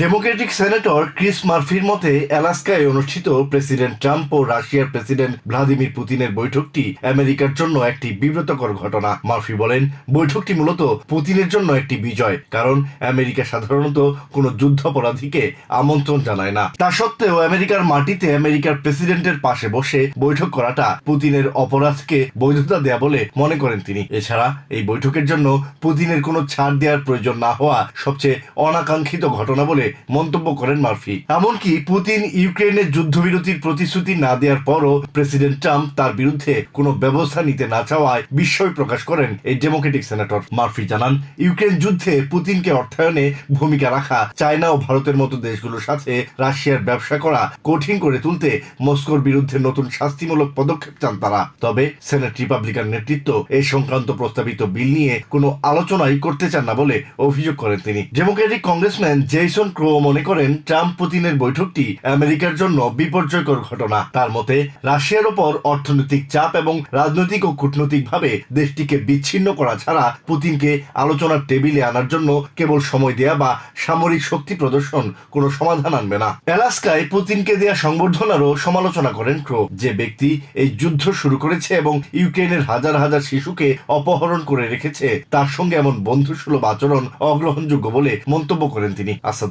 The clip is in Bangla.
ডেমোক্রেটিক সেনেটর ক্রিস মার্ফির মতে, অ্যালাস্কায় অনুষ্ঠিত প্রেসিডেন্ট ট্রাম্প ও রাশিয়ার প্রেসিডেন্ট ভ্লাদিমির পুতিনের বৈঠকটি আমেরিকার জন্য একটি বিব্রতকর ঘটনা। মার্ফি বলেন, বৈঠকটি মূলত পুতিনের জন্য একটি বিজয়, কারণ আমেরিকা সাধারণত কোনো যুদ্ধাপরাধীকে আমন্ত্রণ জানায় না। তা সত্ত্বেও আমেরিকার মাটিতে আমেরিকার প্রেসিডেন্টের পাশে বসে বৈঠক করাটা পুতিনের অপরাধকে বৈধতা দেয়া বলে মনে করেন তিনি। এছাড়া, এই বৈঠকের জন্য পুতিনের কোনো ছাড় দেওয়ার প্রয়োজন না হওয়া সবচেয়ে অনাকাঙ্ক্ষিত ঘটনা বলে মন্তব্য করেন মার্ফি। এমনকি পুতিন ইউক্রেনের যুদ্ধবিরতির প্রতিশ্রুতি না দেওয়ার পরও প্রেসিডেন্ট ট্রাম্প তার বিরুদ্ধে কোনো ব্যবস্থা নিতে না চাওয়ায় বিস্ময় প্রকাশ করেন এই ডেমোক্রেটিক সেনেটর। মার্ফি জানান ইউক্রেন যুদ্ধে পুতিনকে অর্থায়নে ভূমিকা রাখা চায়না ও ভারতের মতো দেশগুলোর সাথে রাশিয়ার ব্যবসা করা কঠিন করে তুলতে মস্কোর বিরুদ্ধে নতুন শাস্তিমূলক পদক্ষেপ চান তারা। তবে সেনেট রিপাবলিকান নেতৃত্ব এই সংক্রান্ত প্রস্তাবিত বিল নিয়ে কোনো আলোচনাই করতে চান না বলে অভিযোগ করেন তিনি। ডেমোক্রেটিক কংগ্রেসম্যান জেসন ক্রো মনে করেন ট্রাম্প পুতিনের বৈঠকটি আমেরিকার জন্য বিপর্যয়কর ঘটনা। তার মতে, রাশিয়ার ওপর অর্থনৈতিক চাপ এবং রাজনৈতিক ও কূটনৈতিকভাবে দেশটিকে বিচ্ছিন্ন করা ছাড়া পুতিনকে আলোচনার টেবিলে আনার জন্য কেবল সময় দেয়া বা সামরিক শক্তি প্রদর্শন কোনো সমাধান আনবে না। অ্যালাস্কায় পুতিনকে দেয়া সংবর্ধনারও সমালোচনা করেন ক্রো। যে ব্যক্তি এই যুদ্ধ শুরু করেছে এবং ইউক্রেনের হাজার হাজার শিশুকে অপহরণ করে রেখেছে, তার সঙ্গে এমন বন্ধুসুলভ আচরণ অগ্রহণযোগ্য বলে মন্তব্য করেন তিনি। Asad